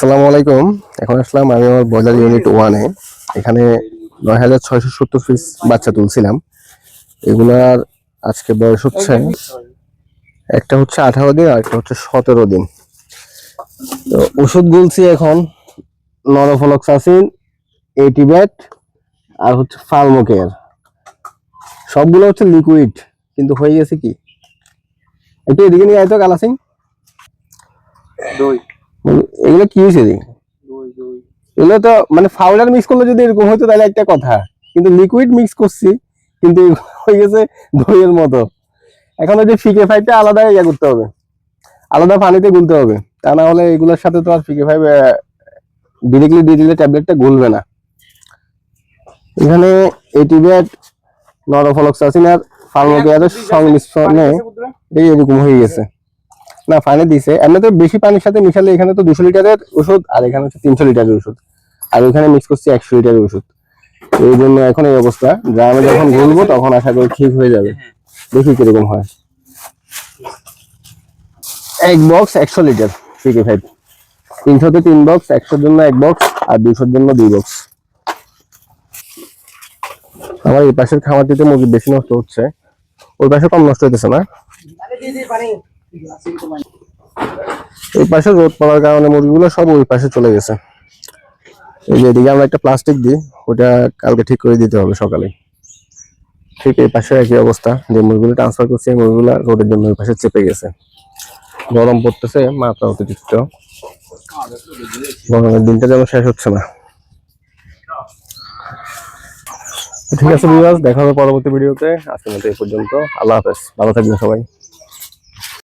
আসসালামু আলাইকুম। এখন আসলাম আমি আমার ব্রয়লার ইউনিট ওয়ানে এখানে নয় হাজার ছয়শো সত্তর পিস বাচ্চা তুলছিলাম। এগুলার আজকে বয়স হচ্ছে, একটা হচ্ছে আঠারো দিন আর একটা হচ্ছে সতেরো দিন। তো ওষুধ গুলছি এখন, নরফলক্সাসিন এটিব্যাট আর হচ্ছে ফার্মোকেয়ার সবগুলো হচ্ছে লিকুইড কিন্তু হয়ে গেছে কি? একটু এদিকে নিয়ে আয় তো কালাসিং দই। এগুলো কি হয়েছে এগুলো তো মানে পাউডার মিক্স করলে যদি এরকম হতো তাহলে একটা কথা। কিন্তু লিকুইড মিক্স করছি কিন্তু হয়ে গেছে দইয়ের মতো। এখন ওই যে ফিকে ফাইভটা আলাদা ইয়ে করতে হবে। আলাদা পানিতে গুলতে হবে। তা না হলে এগুলোর সাথে তো আর ফিকে ফাইভ ডিরেক্টলি দিয়ে দিলে ট্যাবলেটটা গুলবে না। এখানে এটিভেট নরফলক্সাসিন আর ফার্মোকেয়ারের সংমিশ্রণে এরকম হয়ে গেছে। না ফাইনে দিছে। এমনিতে বেশি পানির সাথে মিশালে এখানে তো দুশো লিটারের ওষুধ আর এখানে হচ্ছে তিনশো লিটারের ওষুধ। আর ওখানে মিক্স করছি একশো লিটারের ওষুধ। এই জন্য এখন এই অবস্থা। গ্রামে যখন ঘুরবো তখন আশা করি ঠিক হয়ে যাবে। দেখি কীরকম হয়। এক বক্স একশো লিটার ফিকে ফাইভ তিনশোতে তিন বক্স একশোর জন্য এক বক্স আর দুশোর জন্য দুই বক্স আমার এই পাশের খামারটিতে মুরগি বেশি নষ্ট হচ্ছে। ওই পাশে কম নষ্ট হইতেছে না? এই পাশে রোদ পড়ার কারণে মুরগিগুলো সব ওই পাশে চলে গেছে। এই যে এদিকে আমরা একটা প্লাস্টিক দিই, ওটা কালকে ঠিক করে দিতে হবে সকালে। ঠিক এই পাশে একই অবস্থা, যে মুরগিগুলো ট্রান্সফার করছে, এই মুরগিগুলো রোদের জন্য ওই পাশে চেপে গেছে। গরম পড়তেছে, মাত্রা অতিরিক্ত। গরমের দিনটা যেন শেষ হচ্ছে না। ঠিক আছে বিভাস দেখা হবে পরবর্তী ভিডিওতে আজকের মতো এই পর্যন্ত। আল্লাহ হাফেজ। ভালো থাকবেন সবাই।